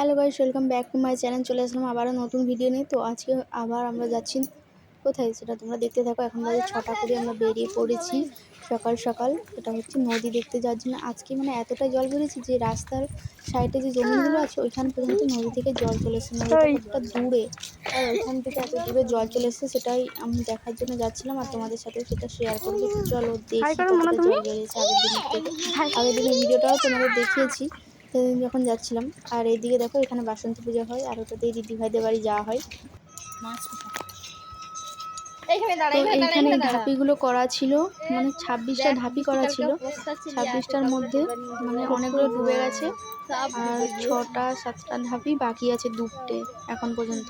Hello guys welcome back to my channel চলে আসলাম আবারও নতুন ভিডিও নিয়ে। তো আজকে আবার আমরা যাচ্ছি কোথায়? সেটা তোমরা দেখতে থাকো। এখন বাজে ছটা করে আমরা বেরিয়ে পড়েছি সকাল সকাল। এটা হচ্ছে নদী দেখতে যাওয়ার জন্য। আজকে মানে এতটা জল বেড়েছে যে রাস্তার সাইডে যে জমিগুলো আছে, ওইখান পর্যন্ত নদী থেকে জল চলে এসেছে। নদীটা কতটা দূরে। আর ওইখান থেকে এত দূরে জল চলে এসেছে, সেটাই আমি দেখার জন্য যাচ্ছিলাম। আর তোমাদের সাথে সেটা শেয়ার করব। চলো দেখি জল বেড়েছে আগের থেকে। আগের দিনের ভিডিওটাও তোমাদের দেখিয়েছি। সেদিন যখন যাচ্ছিলাম আর এইদিকে দেখো এখানে বাসন্তী পুজো হয় আর ওটাতেই দিদি ভাইদের বাড়ি যাওয়া হয়। দাঁড়া ধাপিগুলো করা ছিল মানে ছাব্বিশটা ধাপি করা ছিল। ছাব্বিশটার মধ্যে মানে অনেকগুলো ডুবে গেছে আর ছটা সাতটা ধাপি বাকি আছে দুপটে এখন পর্যন্ত।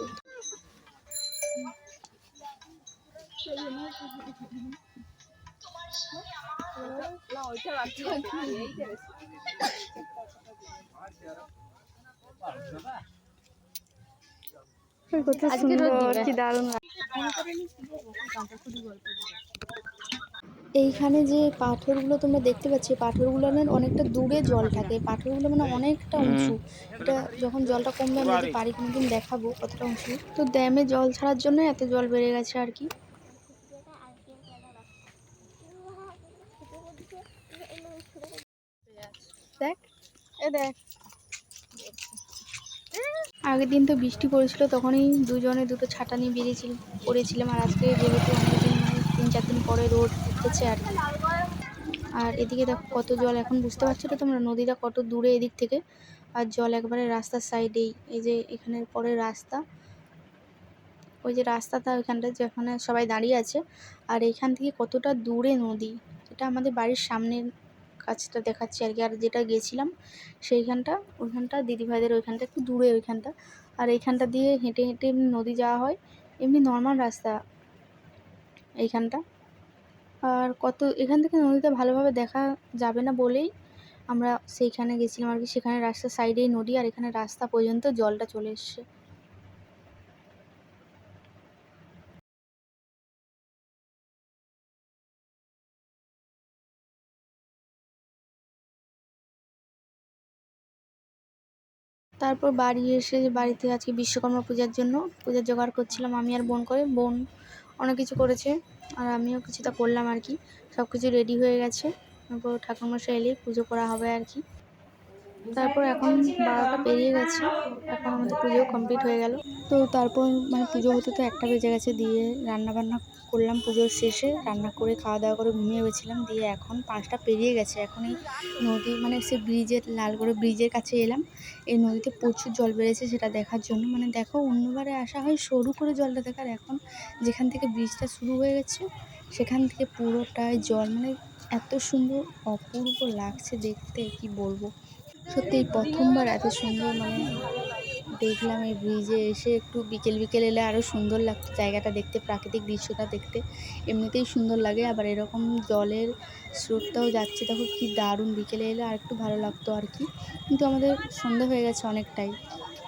কত সুন্দর কি দারুণ এইখানে যে পাথরগুলো তোমরা দেখতে পাচ্ছ এই পাথরগুলোর অনেকটা দূরে জল থাকে। পাথরগুলো মানে অনেকটা উঁচু। এটা যখন জলটা কমবে আমি যদি পারি কোনোদিন দেখাবো কতটা উঁচু। তো ড্যামে জল ছাড়ার জন্য এত জল বেড়ে গেছে আর কি। দেখ এ দেখ। আগের দিন তো বৃষ্টি পড়েছিল, তখনই দুজনে দুটো ছাতা নিয়ে বেরিয়েছিল, পড়েছিলাম আর আজকে যেহেতু অনেকদিন মানে তিন চার দিন পরে রোড উঠেছে আর কি। আর এদিকে দেখো কত জল, এখন বুঝতে পারছ তো তোমরা, নদীটা কত দূরে এদিক থেকে, আর জল একবারে রাস্তার সাইডেই, এই যে এখানের পরে রাস্তা, ওই যে রাস্তাটা ওইখানটা যেখানে সবাই দাঁড়িয়ে আছে, আর এইখান থেকে কতটা দূরে নদী, এটা আমাদের বাড়ির সামনের কাছটা দেখাচ্ছি আর কি। আর যেটা গেছিলাম সেইখানটা, ওইখানটা, দিদিভাইদের ওইখানটা, একটু দূরে ওইখানটা। আর এইখানটা দিয়ে হেঁটে হেঁটে এমনি নদী যাওয়া হয়, এমনি নর্মাল রাস্তা এইখানটা। আর কত, এখান থেকে নদীটা ভালোভাবে দেখা যাবে না বলেই আমরা সেইখানে গেছিলাম আর কি। সেখানে রাস্তার সাইডেই নদী আর এখানে রাস্তা পর্যন্ত জলটা চলে এসছে। তারপর বাড়ি এসে বাড়িতে আজকে বিশ্বকর্মা পূজার জন্য পূজার জোগাড় করছিলাম আমি আর বোন করে। বোন অনেক কিছু করেছে আর আমিও কিছুটা করলাম আর কি। সব কিছু রেডি হয়ে গেছে। তারপর ঠাকুরমশাই এলেই পুজো করা হবে আর কি। তারপর এখন বারোটা পেরিয়ে গেছে। এখন আমাদের পুজো কমপ্লিট হয়ে গেল। তো তারপর মানে পুজো হতে তো একটা বেজে গেছে, দিয়ে রান্না বান্না করলাম পুজোর শেষে। রান্না করে খাওয়া দাওয়া করে ঘুমিয়ে গেছিলাম, দিয়ে এখন পাঁচটা পেরিয়ে গেছে। এখন এই নদী মানে সে ব্রিজের লাল করে ব্রিজের কাছে এলাম। এই নদীতে প্রচুর জল বেড়েছে সেটা দেখার জন্য। মানে দেখো, অন্যবারে আসা হয় সরু করে জলটা দেখার। এখন যেখান থেকে ব্রিজটা শুরু হয়ে গেছে, সেখান থেকে পুরোটাই জল। মানে এত সুন্দর, অপূর্ব লাগছে দেখতে, কি বলব? সত্যি প্রথমবার এত সুন্দর মানে দেখলাম এই ব্রিজে এসে একটু বিকেল বিকেল এলে আরও সুন্দর লাগতো জায়গাটা দেখতে, প্রাকৃতিক দৃশ্যটা দেখতে। এমনিতেই সুন্দর লাগে, আবার এরকম জলের স্রোতটাও যাচ্ছে, দেখো কি দারুণ বিকেলে এলে আর একটু ভালো লাগতো আর কি। কিন্তু আমাদের সন্ধ্যা হয়ে গেছে অনেকটাই,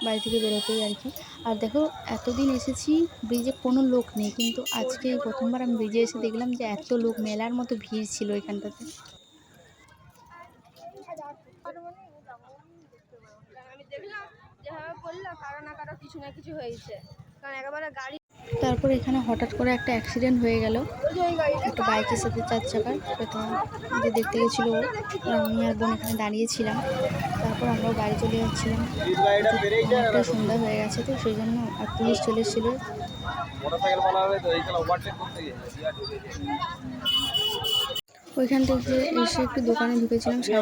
বাড়ি থেকে বেরোতেই আর কি। আর দেখো, এতদিন এসেছি ব্রিজে কোনো লোক নেই, কিন্তু আজকে প্রথমবার আমি ব্রিজে এসে দেখলাম যে এত লোক, মেলার মতো ভিড় ছিল এখানটাতে আমি দেখলাম কারও না কারও কিছু না কিছু হয়েছে। কারণ একেবারে গাড়ি তারপর এখানে হঠাৎ করে একটা অ্যাক্সিডেন্ট হয়ে গেল। একটা বাইকের সাথে চার চাকার। সেটা যে দেখতে গেছিল ও। আমি আর বোন এখানে দাঁড়িয়েছিলাম তারপর আমরাও বাড়ি চলে যাচ্ছিলাম। একটা সন্ধ্যা হয়ে গেছে তো সেই জন্য আর পুলিশ চলে এসেছিল। ওইখান থেকে এসে একটু দোকানে ঢুকেছিলাম জন্য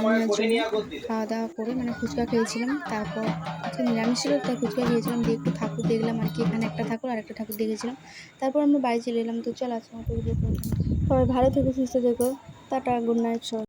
খাওয়া দাওয়া করে মানে ফুচকা খেয়েছিলাম। তারপর আজকে নিরামিষ ছিল, তাই ফুচকা খেয়েছিলাম। দিয়ে একটু ঠাকুর দেখলাম, আর কি এখানে একটা ঠাকুর আর একটা ঠাকুর দেখেছিলাম। তারপর আমরা বাড়ি চলে এলাম। তো চল আজকে মতো ভালো থেকে, সুস্থ থেকো। টাটা গুড নাইট সব